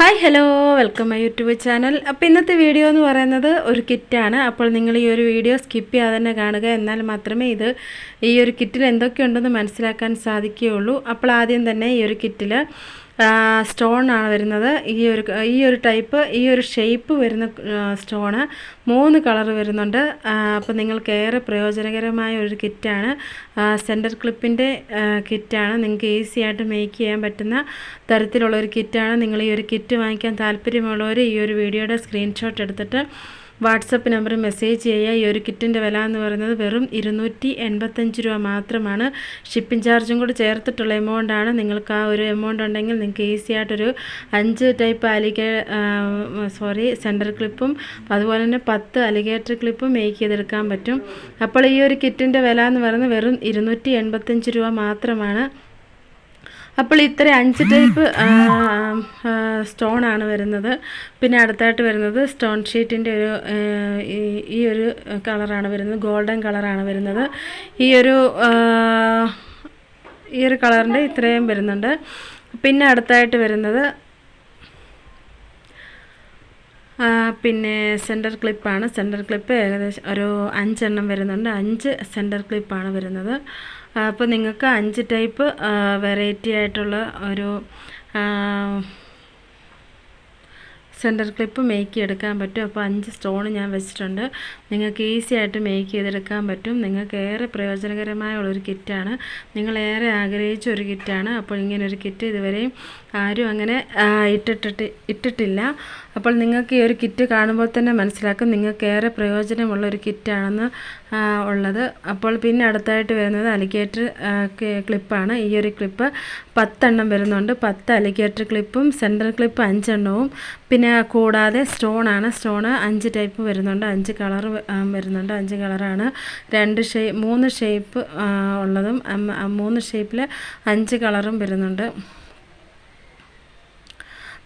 Hi hello. Welcome my YouTube channel. അപ്പോൾ ഇന്നത്തെ video എന്ന് പറയുന്നത് ഒരു കിറ്റാണ്. അപ്പോൾ നിങ്ങൾ ഈ ഒരു വീഡിയോ സ്കിപ്പ് ചെയ്യാതെ തന്നെ കാണുക. എന്നാൽ മാത്രമേ ഇത് ഈ ഒരു കിറ്റിൽ എന്തൊക്കെയുണ്ടെന്ന് മനസ്സിലാക്കാൻ സാധിക്കുകയുള്ളൂ. അപ്പോൾ ആദ്യം തന്നെ ഈ ഒരു കിറ്റിൽ സ്റ്റോൺ ആണ് വരുന്നത്. ഈ ഒരു ഈ ഒരു ടൈപ്പ് ഈ ഒരു ഷേപ്പ് വരുന്ന സ്റ്റോണ് മൂന്ന് കളർ വരുന്നുണ്ട്. അപ്പോൾ നിങ്ങൾക്ക് ഏറെ പ്രയോജനകരമായ ഒരു കിറ്റാണ് സെന്റർ ക്ലിപ്പിന്റെ കിറ്റാണ് നിങ്ങൾക്ക് ഈസി ആയിട്ട് മേക്ക് ചെയ്യാൻ പറ്റുന്ന തരത്തിലുള്ള ഒരു കിറ്റാണ് നിങ്ങൾ ഈ ഒരു കിറ്റ് വാങ്ങിക്കാൻ താല്പര്യമുള്ളവർ ഈ ഒരു വീഡിയോയുടെ സ്ക്രീൻഷോട്ട് എടുത്തിട്ട് വാട്സപ്പ് നമ്പർ മെസ്സേജ് ചെയ്യുക ഈ ഒരു കിറ്റിന്റെ വില എന്ന് പറയുന്നത് വെറും ഇരുന്നൂറ്റി എൺപത്തഞ്ച് രൂപ മാത്രമാണ്. ഷിപ്പിംഗ് ചാർജും കൂടി ചേർത്തിട്ടുള്ള എമൗണ്ടാണ് നിങ്ങൾക്ക് ആ ഒരു എമൗണ്ട് ഉണ്ടെങ്കിൽ നിങ്ങൾക്ക് ഈസി ആയിട്ടൊരു അഞ്ച് ടൈപ്പ് അലിഗേ സോറി സെന്റർ ക്ലിപ്പും അതുപോലെ തന്നെ പത്ത് അലിഗേറ്റർ ക്ലിപ്പും മേക്ക് ചെയ്തെടുക്കാൻ പറ്റും. അപ്പോൾ ഈ ഒരു കിറ്റിന്റെ വില എന്ന് പറയുന്നത് വെറും ഇരുന്നൂറ്റി രൂപ മാത്രമാണ്. അപ്പോൾ ഇത്ര അഞ്ച് ടൈപ്പ് സ്റ്റോൺ ആണ് വരുന്നത്. പിന്നെ അടുത്തായിട്ട് വരുന്നത് സ്റ്റോൺ ഷീറ്റിന്റെ ഒരു ഈ ഒരു കളറാണ് വരുന്നത് ഗോൾഡൻ കളറാണ് വരുന്നത്. ഈ ഒരു ഈ ഒരു കളറിന്റെ ഇത്രയും വരുന്നുണ്ട്. പിന്നെ അടുത്തായിട്ട് വരുന്നത് പിന്നെ സെന്റർ ക്ലിപ്പാണ് സെന്റർ ക്ലിപ്പ് ഏകദേശം ഒരു അഞ്ചെണ്ണം വരുന്നുണ്ട്. അഞ്ച് സെന്റർ ക്ലിപ്പാണ് വരുന്നത്. അപ്പോൾ നിങ്ങൾക്ക് അഞ്ച് ടൈപ്പ് വെറൈറ്റി ആയിട്ടുള്ള ഒരു സെന്റർ ക്ലിപ്പ് മേക്ക് ചെയ്തെടുക്കാൻ പറ്റും. അപ്പോൾ അഞ്ച് സ്റ്റോൺ ഞാൻ വെച്ചിട്ടുണ്ട്. നിങ്ങൾക്ക് ഈസി ആയിട്ട് മേക്ക് ചെയ്തെടുക്കാൻ പറ്റും. നിങ്ങൾക്ക് ഏറെ പ്രയോജനകരമായ ഉള്ളൊരു കിറ്റാണ് നിങ്ങൾ ഏറെ ആഗ്രഹിച്ച ഒരു കിറ്റാണ് അപ്പോൾ ഇങ്ങനെ ഒരു കിറ്റ് ഇതുവരെയും ആരും അങ്ങനെ ഇട്ടിട്ടിട്ട് ഇട്ടിട്ടില്ല. അപ്പോൾ നിങ്ങൾക്ക് ഈ ഒരു കിറ്റ് കാണുമ്പോൾ തന്നെ മനസ്സിലാക്കും. നിങ്ങൾക്ക് ഏറെ പ്രയോജനമുള്ള ഒരു കിറ്റാണെന്ന് ഉള്ളത്. അപ്പോൾ പിന്നെ അടുത്തായിട്ട് വരുന്നത് അലിഗേറ്റർ ക്ലിപ്പാണ്. ഈ ഒരു ക്ലിപ്പ് പത്തെണ്ണം വരുന്നുണ്ട്. പത്ത് അലിഗേറ്റർ ക്ലിപ്പും സെൻട്രൽ ക്ലിപ്പ് അഞ്ചെണ്ണവും. പിന്നെ കൂടാതെ സ്റ്റോണാണ്. സ്റ്റോണ് അഞ്ച് ടൈപ്പ് വരുന്നുണ്ട്. അഞ്ച് കളർ വരുന്നുണ്ട്. അഞ്ച് കളറാണ്. രണ്ട് ഷേ മൂന്ന് ഷേപ്പ് ഉള്ളതും മൂന്ന് ഷേപ്പിൽ അഞ്ച് കളറും വരുന്നുണ്ട്.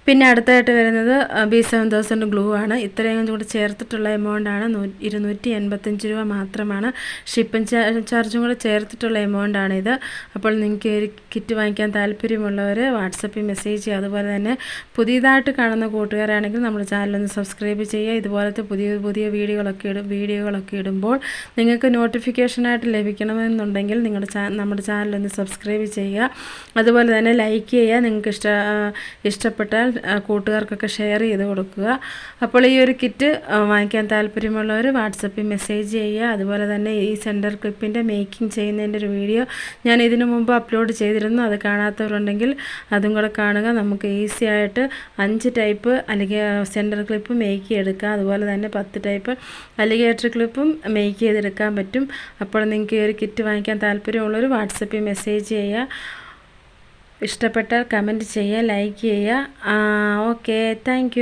പിന്നെ അടുത്തായിട്ട് വരുന്നത് ബി സെവൻ തൗസൻഡ് ഗ്ലൂ ആണ്. ഇത്രയും കൂടി ചേർത്തിട്ടുള്ള എമൗണ്ട് ആണ്. ഇരുന്നൂറ്റി എൺപത്തഞ്ച് രൂപ മാത്രമാണ്. ഷിപ്പിംഗ് ചാർജും കൂടെ ചേർത്തിട്ടുള്ള എമൗണ്ട് ആണ് ഇത്. അപ്പോൾ നിങ്ങൾക്ക് ഒരു കിറ്റ് വാങ്ങിക്കാൻ താല്പര്യമുള്ളവർ വാട്സപ്പിൽ മെസ്സേജ് ചെയ്യുക. അതുപോലെ തന്നെ പുതിയതായിട്ട് കാണുന്ന കൂട്ടുകാരാണെങ്കിൽ നമ്മുടെ ചാനലൊന്ന് സബ്സ്ക്രൈബ് ചെയ്യുക. ഇതുപോലത്തെ പുതിയ പുതിയ വീഡിയോകളൊക്കെ ഇടും വീഡിയോകളൊക്കെ ഇടുമ്പോൾ നിങ്ങൾക്ക് നോട്ടിഫിക്കേഷനായിട്ട് ലഭിക്കണമെന്നുണ്ടെങ്കിൽ നിങ്ങളുടെ ചാ നമ്മുടെ ചാനലൊന്ന് സബ്സ്ക്രൈബ് ചെയ്യുക. അതുപോലെ തന്നെ ലൈക്ക് ചെയ്യുക. നിങ്ങൾക്ക് ഇഷ്ട ഇഷ്ടപ്പെട്ടാൽ കൂട്ടുകാർക്കൊക്കെ ഷെയർ ചെയ്ത് കൊടുക്കുക. അപ്പോൾ ഈ ഒരു കിറ്റ് വാങ്ങിക്കാൻ താല്പര്യമുള്ളവർ വാട്സപ്പിൽ മെസ്സേജ് ചെയ്യുക. അതുപോലെ തന്നെ ഈ സെന്റർ ക്ലിപ്പിന്റെ മേക്കിംഗ് ചെയ്യുന്നതിന്റെ ഒരു വീഡിയോ ഞാൻ ഇതിനു മുമ്പ് അപ്ലോഡ് ചെയ്തിരുന്നു. അത് കാണാത്തവരുണ്ടെങ്കിൽ അതും കൂടെ കാണുക. നമുക്ക് ഈസി ആയിട്ട് അഞ്ച് ടൈപ്പ് അല്ലെങ്കിൽ സെന്റർ ക്ലിപ്പ് മേക്ക് ചെയ്തെടുക്കുക അതുപോലെ തന്നെ പത്ത് ടൈപ്പ് അലിഗേറ്റർ ക്ലിപ്പും മേക്ക് ചെയ്തെടുക്കാൻ പറ്റും. അപ്പോൾ നിങ്ങൾക്ക് ഈ ഒരു കിറ്റ് വാങ്ങിക്കാൻ താല്പര്യമുള്ളവർ വാട്സപ്പിൽ മെസ്സേജ് ചെയ്യുക. ഇഷ്ടപ്പെട്ടാൽ കമന്റ് ചെയ്യുക ലൈക്ക് ചെയ്യുക. ഓക്കെ. താങ്ക്